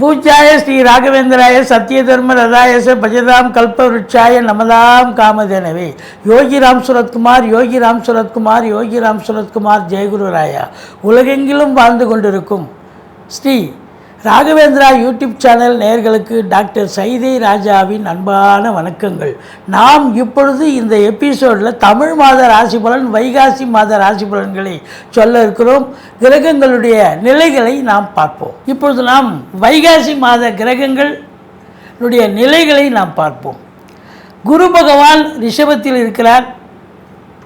பூஜாய ஸ்ரீ ராகவேந்திராய சத்ய தர்ம ரதாயச பஜதாம் கல்பவருட்சாய நமதாம் காமதேனவே. யோகி ராம் சுரத்குமார் யோகி ராம் சுரத்குமார் யோகி ராம் சுரத்குமார் ஜெயகுரு ராயா. உலகெங்கிலும் வாழ்ந்து கொண்டிருக்கும் ஸ்ரீ ராகவேந்திரா யூடியூப் சேனல் நேர்களுக்கு டாக்டர் சைதை ராஜாவின் அன்பான வணக்கங்கள். நாம் இப்பொழுது இந்த எபிசோடில் தமிழ் மாத ராசி பலன் வைகாசி மாத ராசி பலன்களை சொல்ல இருக்கிறோம். கிரகங்களுடைய நிலைகளை நாம் பார்ப்போம். இப்பொழுது நாம் வைகாசி மாத கிரகங்களுடைய நிலைகளை நாம் பார்ப்போம். குரு பகவான் ரிஷபத்தில் இருக்கிறார்.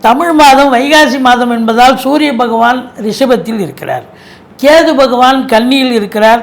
தமிழ் மாதம் வைகாசி மாதம் என்பதால் சூரிய பகவான் ரிஷபத்தில் இருக்கிறார். கேது பகவான் கன்னியில் இருக்கிறார்.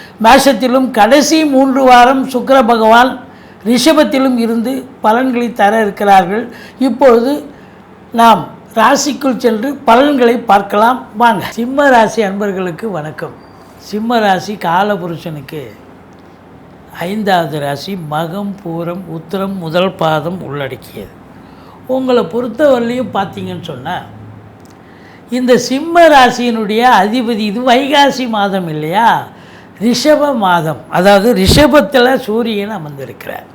மேஷத்திலும் கடைசி மூன்று வாரம் சுக்கர பகவான் ரிஷபத்திலும் இருந்து பலன்களை தர இருக்கிறார்கள். இப்பொழுது நாம் ராசிக்குள் சென்று பலன்களை பார்க்கலாம். வாங்க. சிம்ம ராசி அன்பர்களுக்கு வணக்கம். சிம்ம ராசி காலபுருஷனுக்கு ஐந்தாவது ராசி மகம் பூரம் உத்திரம் முதல் பாதம் உள்ளடக்கியது. உங்களை பொறுத்தவரையிலையும் பார்த்தீங்கன்னு சொன்னால் இந்த சிம்ம ராசியினுடைய அதிபதி இது வைகாசி மாதம் இல்லையா? ரிஷப மாதம். அதாவது ரிஷபத்தில் சூரியன் அமர்ந்திருக்கிறார்.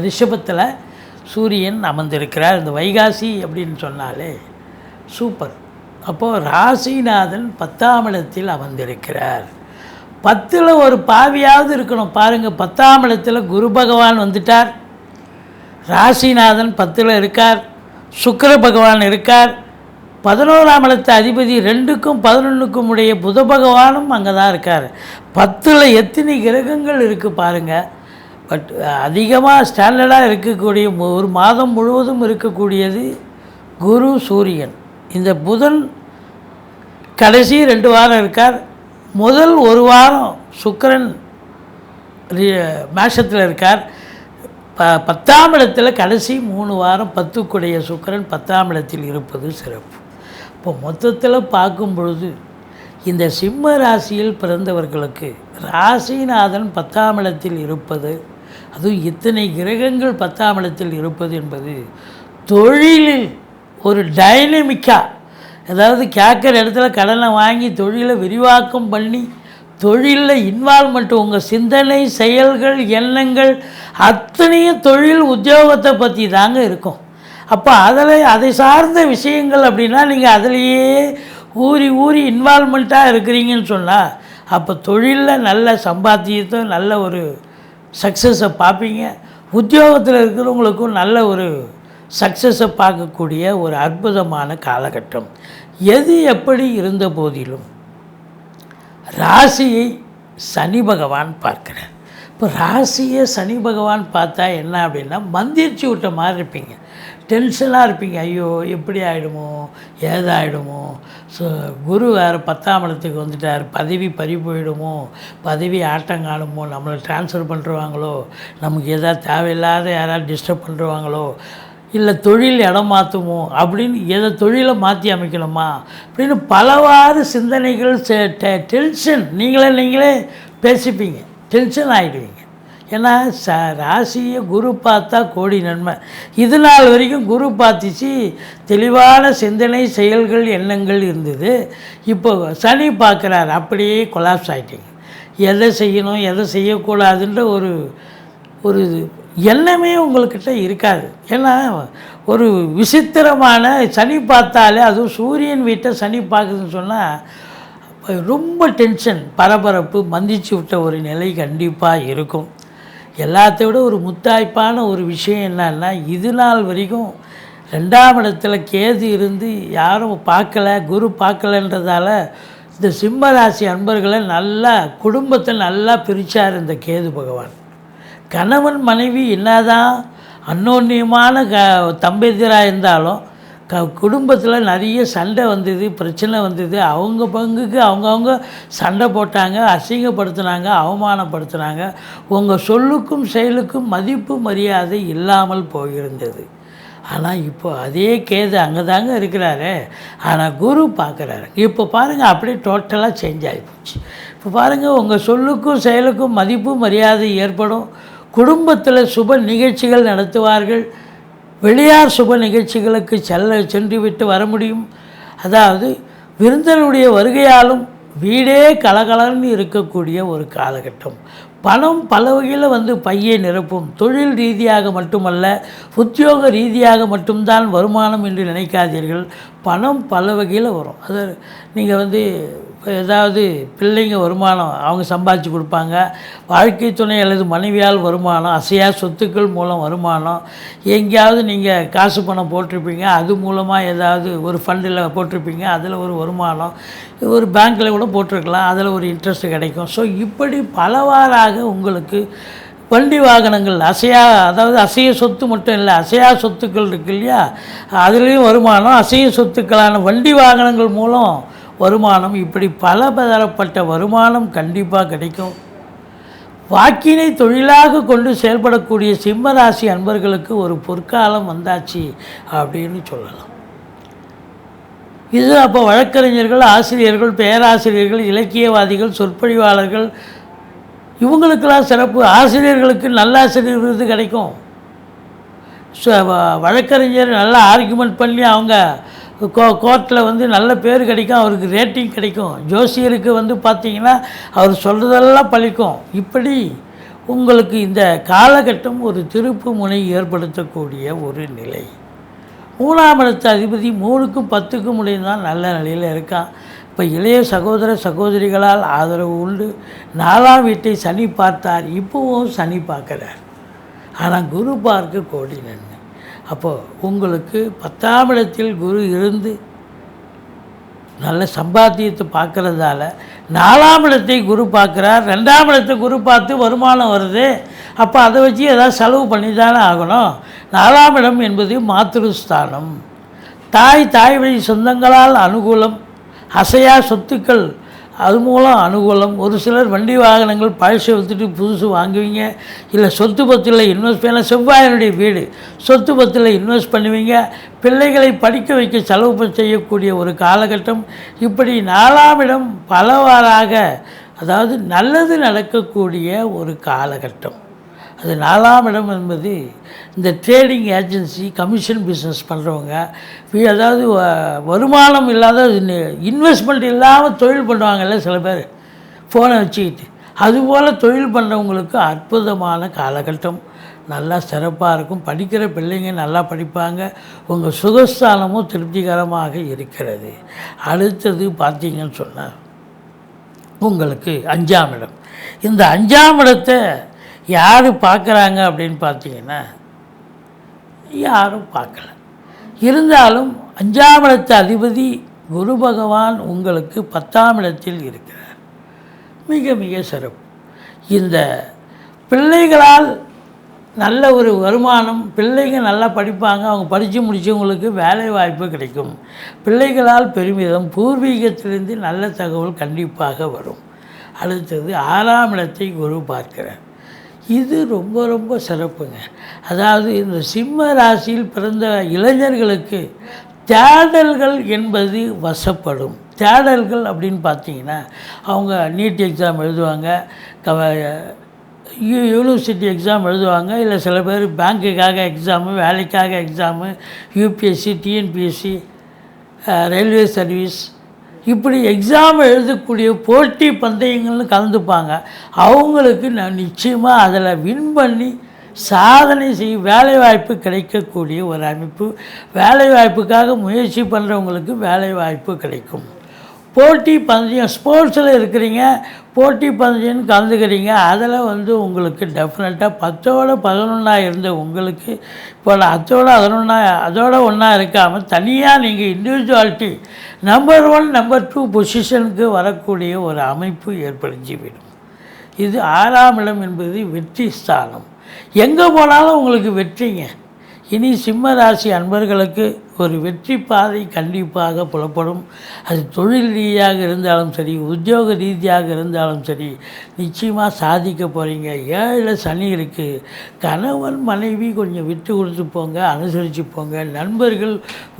ரிஷபத்தில் சூரியன் அமர்ந்திருக்கிறார். இந்த வைகாசி அப்படின்னு சொன்னாலே சூப்பர். அப்போது ராசிநாதன் பத்தாம் இடத்தில் அமர்ந்திருக்கிறார். பத்தில் ஒரு பாவியாவது இருக்கணும். பாருங்கள் பத்தாம் இடத்துல குரு பகவான் வந்துட்டார். ராசிநாதன் பத்தில் இருக்கார். சுக்கர பகவான் இருக்கார். பதினோராம் இடத்த அதிபதி ரெண்டுக்கும் பதினொன்றுக்கும் உடைய புத பகவானும் அங்கே தான் இருக்கார். பத்தில் எத்தனை கிரகங்கள் இருக்குது பாருங்கள் பட் அதிகமாக ஸ்டாண்டர்டாக இருக்கக்கூடிய ஒரு மாதம் முழுவதும் இருக்கக்கூடியது குரு சூரியன். இந்த புதன் கடைசி ரெண்டு வாரம் இருக்கார். முதல் ஒரு வாரம் சுக்கிரன் மேஷத்தில் இருக்கார். ப பத்தாம் இடத்துல கடைசி மூணு வாரம் பத்துக்குடைய சுக்கிரன் பத்தாம் இடத்தில் இருப்பது சிறப்பு. இப்போ மொத்தத்தில் பார்க்கும் பொழுது இந்த சிம்ம ராசியில் பிறந்தவர்களுக்கு ராசிநாதன் பத்தாம் இடத்தில் இருப்பது அதுவும் இத்தனை கிரகங்கள் பத்தாம் இடத்தில் இருப்பது என்பது தொழிலில் ஒரு டைனமிக்காக அதாவது கேட்குற இடத்துல கடனை வாங்கி தொழிலை விரிவாக்கம் பண்ணி தொழிலில் இன்வால்மெண்ட் உங்கள் சிந்தனை செயல்கள் எண்ணங்கள் அத்தனையும் தொழில் உத்தியோகத்தை பற்றி தாங்க இருக்கும். அப்போ அதில் அதை சார்ந்த விஷயங்கள் அப்படின்னா நீங்கள் அதிலேயே ஊறி ஊறி இன்வால்மெண்ட்டாக இருக்கிறீங்கன்னு சொன்னால் அப்போ தொழிலில் நல்ல சம்பாத்தியத்தை நல்ல ஒரு சக்ஸஸை பார்ப்பீங்க. உத்தியோகத்தில் இருக்கிறவங்களுக்கும் நல்ல ஒரு சக்ஸஸை பார்க்கக்கூடிய ஒரு அற்புதமான காலகட்டம். எது எப்படி இருந்த போதிலும் ராசியை சனி பகவான் பார்க்குறார். இப்போ ராசியை சனி பகவான் பார்த்தா என்ன அப்படின்னா மந்திரிச்சு விட்ட மாதிரி இருப்பீங்க. டென்ஷனாக இருப்பீங்க. ஐயோ எப்படி ஆகிடுமோ ஏதாயிடுமோ. ஸோ குரு வேறு பத்தாம் இடத்துக்கு வந்துட்டார். பதவி பறி போயிடுமோ பதவி ஆட்டம் காணுமோ நம்மளை ட்ரான்ஸ்ஃபர் பண்ணுருவாங்களோ நமக்கு எதாவது தேவையில்லாத யாராவது டிஸ்டர்ப் பண்ணுருவாங்களோ இல்லை தொழில் இடம் மாற்றுமோ அப்படின்னு எதை தொழிலை மாற்றி அமைக்கணுமா? அப்படின்னு பலவாறு சிந்தனைகள் செ- டெ- டென்ஷன். நீங்களே நீங்களே பேசிப்பீங்க. டென்ஷன் ஆகிடுவீங்க ஏன்னா ச ராசியை குரு பார்த்தா கோடி நன்மை. இது நாள் வரைக்கும் குரு பார்த்துச்சு தெளிவான சிந்தனை செயல்கள் எண்ணங்கள் இருந்தது. இப்போ சனி பார்க்குறாரு அப்படியே கொலாப்ஸ் ஆகிட்டீங்க எதை செய்யணும் எதை செய்யக்கூடாதுன்ற ஒரு ஒரு எண்ணமே உங்கள்கிட்ட இருக்காது. ஏன்னா ஒரு விசித்திரமான சனி பார்த்தாலே அதுவும் சூரியன் வீட்டை சனி பார்க்குதுன்னு சொன்னால் ரொம்ப டென்ஷன் பரபரப்பு மந்திச்சு விட்ட ஒரு நிலை கண்டிப்பாக இருக்கும். எல்லாத்தை விட ஒரு முத்தாய்ப்பான ஒரு விஷயம் என்னன்னா இது நாள் வரைக்கும் ரெண்டாம் இடத்துல கேது இருந்து யாரும் பார்க்கல குரு பார்க்கலன்றதால இந்த சிம்மராசி அன்பர்களை நல்லா குடும்பத்தை நல்லா பிரித்தார் இந்த கேது பகவான். கணவன் மனைவி என்னதான் அன்னோன்யமான க தம்பதியராக இருந்தாலும் க குடும்பத்தில் நிறைய சண்டை வந்தது பிரச்சனை வந்தது. அவங்க பங்குக்கு அவங்கவுங்க சண்டை போட்டாங்க அசிங்கப்படுத்தினாங்க அவமானப்படுத்தினாங்க. உங்கள் சொல்லுக்கும் செயலுக்கும் மதிப்பு மரியாதை இல்லாமல் போயிருந்தது. ஆனால் இப்போ அதே கேது அங்கே தாங்க இருக்கிறாரு. ஆனால் குரு பார்க்குறாரு இப்போ பாருங்கள் அப்படியே டோட்டலாக சேஞ்ச் ஆகிப்போச்சு இப்போ பாருங்கள் உங்கள் சொல்லுக்கும் செயலுக்கும் மதிப்பு மரியாதை ஏற்படும். குடும்பத்தில் சுப நிகழ்ச்சிகள் நடத்துவார்கள். வெளியார் சுப நிகழ்ச்சிகளுக்கு செல்ல சென்று விட்டு வர முடியும். அதாவது விருந்தனுடைய வருகையாலும் வீடே கலகலன்னு இருக்கக்கூடிய ஒரு காலகட்டம். பணம் பல வகையில் வந்து பையை நிரப்பும். தொழில் ரீதியாக மட்டுமல்ல உத்தியோக ரீதியாக மட்டும்தான் வருமானம் என்று நினைக்காதீர்கள். பணம் பல வகையில் வரும். அது நீங்கள் வந்து ஏதாவது பிள்ளைங்க வருமானம் அவங்க சம்பாதிச்சு கொடுப்பாங்க. வாழ்க்கை துணை அல்லது மனைவியால் வருமானம் அசையா சொத்துக்கள் மூலம் வருமானம் எங்கேயாவது நீங்கள் காசு பணம் போட்டிருப்பீங்க அது மூலமாக ஏதாவது ஒரு ஃபண்டில் போட்டிருப்பீங்க அதில் ஒரு வருமானம் ஒரு பேங்க்கில் கூட போட்டிருக்கலாம் அதில் ஒரு இன்ட்ரெஸ்ட் கிடைக்கும். ஸோ இப்படி பலவாறாக உங்களுக்கு வண்டி வாகனங்கள் அசையா அதாவது அசைய சொத்து மட்டும் இல்லை அசையா சொத்துக்கள் இருக்கு இல்லையா? அதுலேயும் வருமானம் அசைய சொத்துக்களான வண்டி வாகனங்கள் மூலம் வருமானம் இப்படி பல பதரப்பட்ட வருமானம் கண்டிப்பாக கிடைக்கும். வாக்கினை தொழிலாக கொண்டு செயல்படக்கூடிய சிம்மராசி அன்பர்களுக்கு ஒரு பொற்காலம் வந்தாச்சு அப்படின்னு சொல்லலாம். இது அப்போ வழக்கறிஞர்கள் ஆசிரியர்கள் பேராசிரியர்கள் இலக்கியவாதிகள் சொற்பொழிவாளர்கள் இவங்களுக்கெல்லாம் சிறப்பு. ஆசிரியர்களுக்கு நல்ல ஆசிரியர் விருது கிடைக்கும். வ- வழக்கறிஞர் நல்லா ஆர்குமெண்ட் பண்ணி அவங்க கோ கோர்ட்டில் வந்து நல்ல பேர் கிடைக்கும் அவருக்கு ரேட்டிங் கிடைக்கும். ஜோசியருக்கு வந்து பார்த்தீங்கன்னா அவர் சொல்கிறதெல்லாம் பழிக்கும். இப்படி உங்களுக்கு இந்த காலகட்டம் ஒரு திருப்பு முனை ஏற்படுத்தக்கூடிய ஒரு நிலை. மூணாம் இடத்து அதிபதி மூணுக்கும் பத்துக்கும் முடியும் தான் நல்ல நிலையில் இருக்கான். இப்போ இளைய சகோதர சகோதரிகளால் ஆதரவு உண்டு. நாலாம் வீட்டை சனி பார்த்தார் இப்போவும் சனி பார்க்குறார். ஆனால் குரு பார்க்க கோடி நன்மை. அப்போது உங்களுக்கு பத்தாம் இடத்தில் குரு இருந்து நல்ல சம்பாத்தியத்தை பார்க்குறதால நாலாம் இடத்தை குரு பார்க்குறார். ரெண்டாம் இடத்தை குரு பார்த்து வருமானம் வருது. அப்போ அதை வச்சு ஏதாவது செலவு பண்ணி தானே ஆகணும். நாலாம் இடம் என்பது மாத்திருஸ்தானம் தாய் தாய் வழி சொந்தங்களால் அனுகூலம் அசையா சொத்துக்கள் அது மூலம் அனுகூலம். ஒரு சிலர் வண்டி வாகனங்கள் பழசு விற்றுட்டு புதுசு வாங்குவீங்க. இல்லை சொத்து பத்தில் இன்வெஸ்ட் பண்ண செவ்வாயனுடைய வீடு சொத்து பத்தில் இன்வெஸ்ட் பண்ணுவீங்க. பிள்ளைகளை படிக்க வைக்க செலவு செய்யக்கூடிய ஒரு காலகட்டம். இப்படி நாலாம் இடம் பலவாறாக அதாவது நல்லது நடக்கக்கூடிய ஒரு காலகட்டம். அது நாலாம் இடம் என்பது இந்த ட்ரேடிங் ஏஜென்சி கமிஷன் பிஸ்னஸ் பண்ணுறவங்க அதாவது வ- வருமானம் இல்லாத இன்வெஸ்ட்மெண்ட் இல்லாமல் தொழில் பண்ணுவாங்கல்ல சில பேர். ஃபோனை வச்சுக்கிட்டு. அதுபோல் தொழில் பண்ணுறவங்களுக்கு அற்புதமான காலகட்டம். நல்லா சிறப்பாக இருக்கும். படிக்கிற பிள்ளைங்க நல்லா படிப்பாங்க. உங்கள் சுகஸ்தானமும் திருப்திகரமாக இருக்கிறது. அடுத்தது பார்த்தீங்கன்னு சொன்னால் உங்களுக்கு அஞ்சாம் இடம். இந்த அஞ்சாம் இடத்தை யார் பார்க்குறாங்க அப்படின்னு பார்த்தீங்கன்னா யாரும் பார்க்கல. இருந்தாலும் அஞ்சாம் இடத்து அதிபதி குரு பகவான் உங்களுக்கு பத்தாம் இடத்தில் இருக்கிறார். மிக மிக சிறப்பு. இந்த பிள்ளைகளால் நல்ல ஒரு வருமானம் பிள்ளைங்க நல்லா படிப்பாங்க அவங்க படித்து முடித்தவங்களுக்கு வேலை வாய்ப்பு கிடைக்கும். பிள்ளைகளால் பெருமிதம் பூர்வீகத்திலிருந்து நல்ல தகவல் கண்டிப்பாக வரும். அடுத்தது ஆறாம் இடத்தை குரு பார்க்கிறார். இது ரொம்ப ரொம்ப சிறப்புங்க. அதாவது இந்த சிம்ம ராசியில் பிறந்த இளைஞர்களுக்கு தேடல்கள் என்பது வசப்படும். தேடல்கள் அப்படின்னு பார்த்தீங்கன்னா அவங்க நீட் எக்ஸாம் எழுதுவாங்க கவ யூ யூனிவர்சிட்டி எக்ஸாம் எழுதுவாங்க இல்லை சில பேர் பேங்க்குக்காக எக்ஸாமு வேலைக்காக exam UPSC TNPSC railway service இப்படி எக்ஸாம் எழுதக்கூடிய போட்டி பந்தயங்கள்னு கலந்துப்பாங்க. அவங்களுக்கு நான் நிச்சயமாக அதில் வின் பண்ணி சாதனை செய்ய வேலைவாய்ப்பு கிடைக்கக்கூடிய ஒரு அமைப்பு. வேலைவாய்ப்புக்காக முயற்சி பண்ணுறவங்களுக்கு வேலைவாய்ப்பு கிடைக்கும். போட்டி பந்தயம் ஸ்போர்ட்ஸில் இருக்கிறீங்க போட்டி பந்தயம்னு கலந்துக்கிறீங்க அதில் வந்து உங்களுக்கு டெஃபினட்டாக பத்தோட பதினொன்றா இருந்த உங்களுக்கு இப்போ அத்தோட பதினொன்றா அதோட ஒன்றா இருக்காமல் தனியாக நீங்கள் individuality number one number two பொசிஷனுக்கு வரக்கூடிய ஒரு அமைப்பு ஏற்படுத்திவிடும் இது ஆறாம் இடம் என்பது வெற்றி ஸ்தானம். எங்கே போனாலும் உங்களுக்கு வெற்றிங்க. இனி சிம்ம ராசி அன்பர்களுக்கு ஒரு வெற்றி பாதை கண்டிப்பாக புலப்படும். அது தொழில் ரீதியாக இருந்தாலும் சரி உத்தியோக ரீதியாக இருந்தாலும் சரி நிச்சயமாக சாதிக்க போகிறீங்க ஏழில் சனி இருக்குது கணவன் மனைவி கொஞ்சம் விட்டு கொடுத்து போங்க அனுசரித்து போங்க. நண்பர்கள்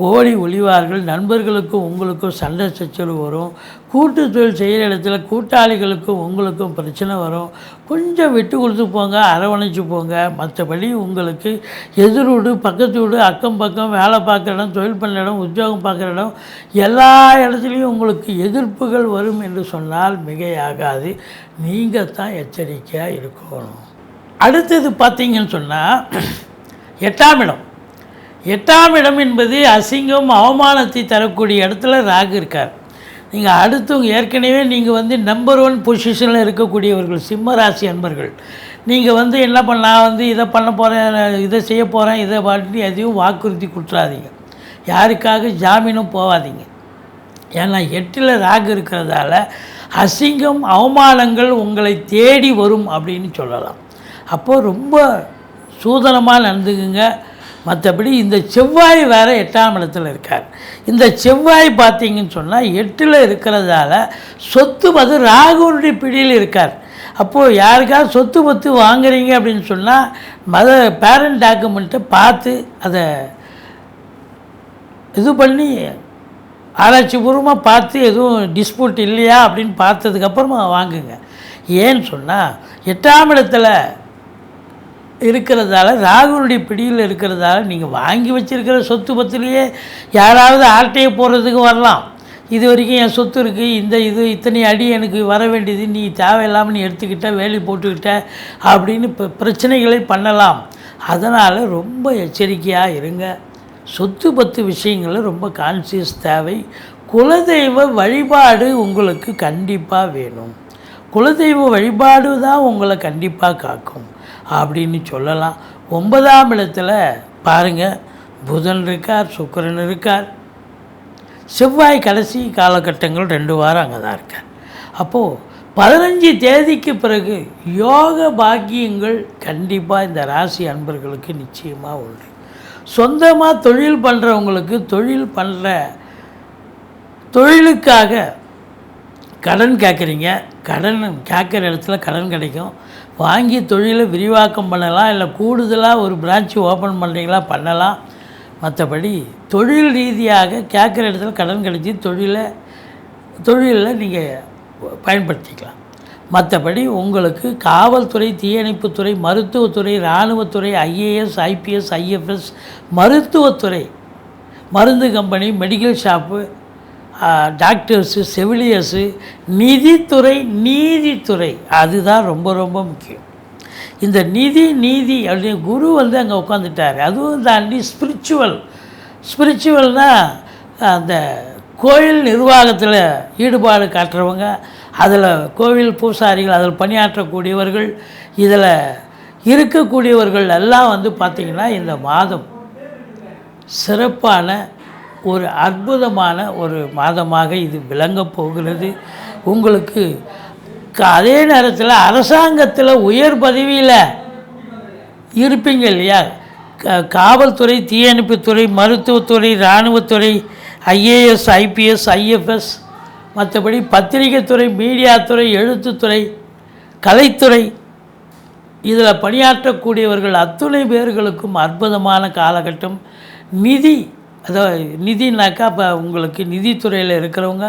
ஓடி ஒளிவார்கள். நண்பர்களுக்கும் உங்களுக்கும் சண்டை சச்சரவு வரும். கூட்டு தொழில் செய்கிற இடத்துல கூட்டாளிகளுக்கும் உங்களுக்கும் பிரச்சனை வரும். கொஞ்சம் விட்டு கொடுத்து போங்க அரவணைச்சு போங்க. மற்றபடி உங்களுக்கு எதிர் வீடு பக்கத்து வீடு அக்கம் பக்கம் வேலை பார்க்குற இடம் தொழில் பண்ணுற இடம் உத்தியோகம் பார்க்குற இடம் எல்லா இடத்துலையும் உங்களுக்கு எதிர்ப்புகள் வரும் என்று சொன்னால் மிகையாகாது. நீங்கள் தான் எச்சரிக்கையாக இருக்கணும். அடுத்தது பார்த்தீங்கன்னு சொன்னால் எட்டாம் இடம். எட்டாம் இடம் என்பது அசிங்கம் அவமானத்தை தரக்கூடிய இடத்துல ராகு இருக்கார். நீங்கள் அடுத்தவங்க ஏற்கனவே நீங்கள் வந்து நம்பர் ஒன் பொசிஷனில் இருக்கக்கூடியவர்கள் சிம்ம ராசி அன்பர்கள். நீங்கள் வந்து என்ன பண்ண நான் வந்து இதை பண்ண போகிறேன் இதை செய்ய போகிறேன் இதை பாட்டு எதையும் வாக்குறுதி கொடுத்துறாதீங்க. யாருக்காக ஜாமீனும் போகாதீங்க ஏன்னா எட்டில் ராகு இருக்கிறதால அசிங்கம் அவமானங்கள் உங்களை தேடி வரும் அப்படின்னு சொல்லலாம். அப்போது ரொம்ப சூதனமாக நடந்துக்குங்க. மற்றபடி இந்த செவ்வாய் வேறு எட்டாம் இடத்துல இருக்கார். இந்த செவ்வாய் பார்த்தீங்கன்னு சொன்னால் எட்டில் இருக்கிறதால சொத்து அது ராகுனுடைய பிடியில் இருக்கார். அப்போது யாருக்காவது சொத்து பத்து வாங்குறீங்க அப்படின்னு சொன்னால் மத பேரண்ட் டாக்குமெண்ட்டை பார்த்து அதை இது பண்ணி ஆராய்ச்சி பூர்வமாக பார்த்து எதுவும் டிஸ்பியூட் இல்லையா அப்படின்னு பார்த்ததுக்கப்புறமா வாங்குங்க. ஏன்னு சொன்னால் எட்டாம் இடத்துல இருக்கிறதால ராகுனுடைய பிடியில் இருக்கிறதால நீங்கள் வாங்கி வச்சிருக்கிற சொத்து பத்துலேயே யாராவது ஆட்டையை போடுறதுக்கு வரலாம். இது வரைக்கும் என் சொத்து இருக்குது இந்த இது இத்தனை அடி எனக்கு வர வேண்டியது நீ தேவையில்லாமல் நீ எடுத்துக்கிட்ட வேலி போட்டுக்கிட்ட அப்படின்னு இப்போ பிரச்சனைகளை பண்ணலாம். அதனால் ரொம்ப எச்சரிக்கையாக இருங்க. சொத்து பத்து விஷயங்களில் ரொம்ப கான்சியஸ் தேவை. குலதெய்வ வழிபாடு உங்களுக்கு கண்டிப்பாக வேணும். குலதெய்வ வழிபாடு தான் உங்களை கண்டிப்பாக காக்கும். அப்படின்னு சொல்லலாம். ஒன்பதாம் இடத்துல பாருங்கள் புதன் இருக்கார் சுக்கரன் இருக்கார். செவ்வாய் கடைசி காலகட்டங்கள் ரெண்டு வாரம் அங்கே தான் இருக்கார் அப்போது பதினஞ்சு தேதிக்கு பிறகு யோக பாக்கியங்கள் கண்டிப்பாக இந்த ராசி அன்பர்களுக்கு நிச்சயமாக உண்டு. சொந்தமாக தொழில் பண்ணுறவங்களுக்கு தொழில் பண்ணுற தொழிலுக்காக கடன் கேட்குறீங்க கடன் கேட்குற இடத்துல கடன் கிடைக்கும். வாங்கி தொழிலை விரிவாக்கம் பண்ணலாம். இல்லை கூடுதலாக ஒரு பிரான்ச்சு ஓப்பன் பண்ணுறீங்களா பண்ணலாம். மற்றபடி தொழில் ரீதியாக கேட்குற இடத்துல கடன் கிடைச்சி தொழிலை தொழிலில் நீங்கள் பயன்படுத்திக்கலாம். மற்றபடி உங்களுக்கு காவல்துறை தீயணைப்புத்துறை மருத்துவத்துறை இராணுவத்துறை ஐஏஎஸ் ஐபிஎஸ் ஐஎஃப்எஸ் மருத்துவத்துறை மருந்து கம்பெனி மெடிக்கல் ஷாப்பு டாக்டர்ஸு செவிலியர்ஸு நிதித்துறை நீதித்துறை அதுதான் ரொம்ப ரொம்ப முக்கியம். இந்த நிதி நீதி அப்படின்னு குரு வந்து அங்கே உட்காந்துட்டார் அதுவும் தாண்டி ஸ்பிரிச்சுவல் ஸ்பிரிச்சுவல்னால் அந்த கோயில் நிர்வாகத்தில் ஈடுபாடு காட்டுறவங்க அதில் கோவில் பூசாரிகள் அதில் பணியாற்றக்கூடியவர்கள் இதில் இருக்கக்கூடியவர்கள் எல்லாம் வந்து பார்த்திங்கன்னா இந்த மாதம் சிறப்பான ஒரு அற்புதமான ஒரு மாதமாக இது விளங்கப் போகிறது. உங்களுக்கு க- அதே நேரத்தில் அரசாங்கத்தில் உயர் பதவியில் இருப்பீங்க இல்லையா? க- காவல்துறை தீயணைப்புத்துறை மருத்துவத்துறை இராணுவத்துறை ஐஏஎஸ் ஐபிஎஸ் ஐஎஃப்எஸ் மற்றபடி பத்திரிகைத்துறை மீடியாத்துறை எழுத்துத்துறை கலைத்துறை இதில் பணியாற்றக்கூடியவர்கள் அத்துணை பேர்களுக்கும் அற்புதமான காலகட்டம். நிதி அதாவது நிதினாக்கா இப்போ உங்களுக்கு நிதித்துறையில் இருக்கிறவங்க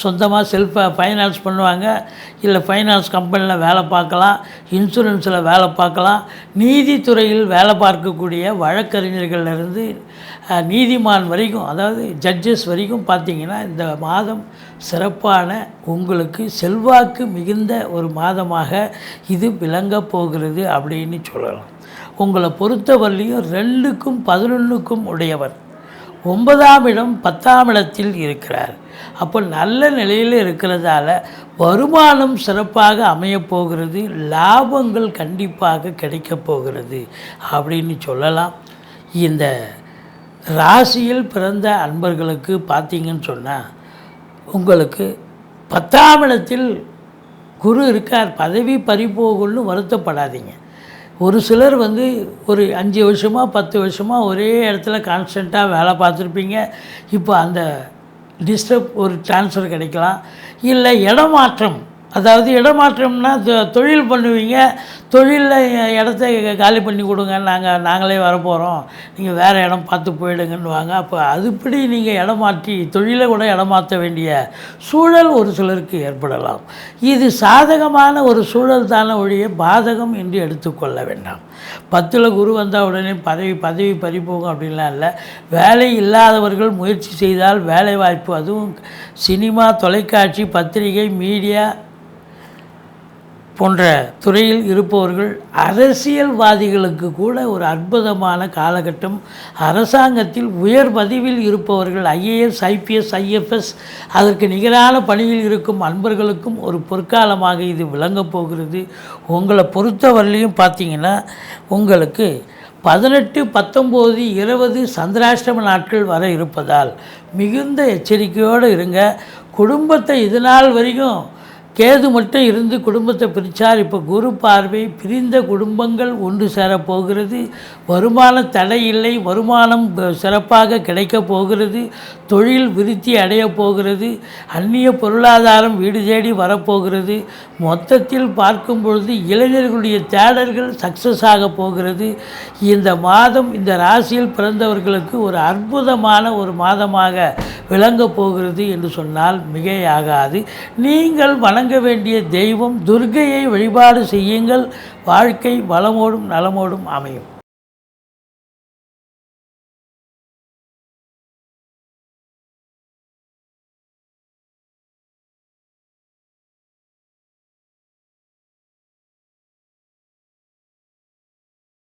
சொந்தமாக செல்ஃபாக ஃபைனான்ஸ் பண்ணுவாங்க. இல்லை ஃபைனான்ஸ் கம்பெனியில் வேலை பார்க்கலாம் இன்சூரன்ஸில் வேலை பார்க்கலாம். நீதித்துறையில் வேலை பார்க்கக்கூடிய வழக்கறிஞர்கள்லேருந்து நீதிமான் வரைக்கும் அதாவது ஜட்ஜஸ் வரைக்கும் பார்த்திங்கன்னா இந்த மாதம் சிறப்பான உங்களுக்கு செல்வாக்கு மிகுந்த ஒரு மாதமாக இது விளங்கப் போகிறது அப்படின்னு சொல்லலாம். உங்களை பொறுத்தவரையிலையும் ரெண்டுக்கும் பதினொன்றுக்கும் உடையவர். ஒன்பதாம் இடம் பத்தாம் இடத்தில் இருக்கிறார். அப்போ நல்ல நிலையில் இருக்கிறதால வருமானம் சிறப்பாக அமையப் போகிறது லாபங்கள் கண்டிப்பாக கிடைக்கப் போகிறது அப்படின்னு சொல்லலாம். இந்த ராசியில் பிறந்த அன்பர்களுக்கு பார்த்தீங்கன்னு சொன்னால் உங்களுக்கு பத்தாம் இடத்தில் குரு இருக்கார். பதவி பறிபோகும்னு வருத்தப்படாதீங்க. ஒரு சிலர் வந்து ஒரு அஞ்சு வருஷமாக பத்து வருஷமாக ஒரே இடத்துல கான்ஸ்டண்ட்டாக வேலை பார்த்துருப்பீங்க. இப்போ அந்த டிஸ்டர்ப் ஒரு ட்ரான்ஸ்ஃபர் கிடைக்கலாம். இல்லை இடமாற்றம் அதாவது இடமாற்றம்னா தொழில் பண்ணுவீங்க தொழிலில் இடத்த காலி பண்ணி கொடுங்க நாங்கள் நாங்களே வரப்போகிறோம் நீங்கள் வேறு இடம் பார்த்து போயிடுங்கன்னுவாங்க. அப்போ அதுபடி நீங்கள் இடம் மாற்றி தொழிலை கூட இடமாற்ற வேண்டிய சூழல் ஒரு சிலருக்கு ஏற்படலாம். இது சாதகமான ஒரு சூழல் தானே ஒழிய பாதகம் என்று எடுத்துக்கொள்ள வேண்டாம். பத்தில் குரு வந்தால் உடனே பதவி பதவி பறிபோகும் அப்படின்லாம் இல்லை. வேலை இல்லாதவர்கள் முயற்சி செய்தால் வேலை வாய்ப்பு அதுவும் சினிமா தொலைக்காட்சி பத்திரிகை மீடியா போன்ற துறையில் இருப்பவர்கள் அரசியல்வாதிகளுக்கு கூட ஒரு அற்புதமான காலகட்டம். அரசாங்கத்தில் உயர் பதவியில் இருப்பவர்கள் ஐஏஎஸ் ஐபிஎஸ் ஐஎஃப்எஸ் அதற்கு நிகரான பணியில் இருக்கும் அன்பர்களுக்கும் ஒரு பொற்காலமாக இது விளங்கப் போகிறது. உங்களை பொறுத்தவரையிலையும் பார்த்தீங்கன்னா உங்களுக்கு பதினெட்டு பத்தொம்போது இருபது சந்திராஷ்டம நாட்கள் வர இருப்பதால் மிகுந்த எச்சரிக்கையோடு இருங்க. குடும்பத்தை இது நாள் வரைக்கும் கேது மட்டும் இருந்து குடும்பத்தை பிரித்தார் இப்போ குரு பார்வை பிரிந்த குடும்பங்கள் ஒன்று சேரப் போகிறது வருமான தடை இல்லை. வருமானம் சிறப்பாக கிடைக்கப் போகிறது. தொழில் விருத்தி அடையப் போகிறது. அந்நிய பொருளாதாரம் வீடு தேடி வரப்போகிறது. மொத்தத்தில் பார்க்கும் பொழுது இளைஞர்களுடைய தேடல்கள் சக்ஸஸ் ஆக போகிறது. இந்த மாதம் இந்த ராசியில் பிறந்தவர்களுக்கு ஒரு அற்புதமான ஒரு மாதமாக விளங்கப் போகிறது என்று சொன்னால் மிகையாகாது. நீங்கள் வணங்க வேண்டிய தெய்வம் துர்கையை வழிபாடு செய்யுங்கள். வாழ்க்கை வளமோடும் நலமோடும் அமையும்.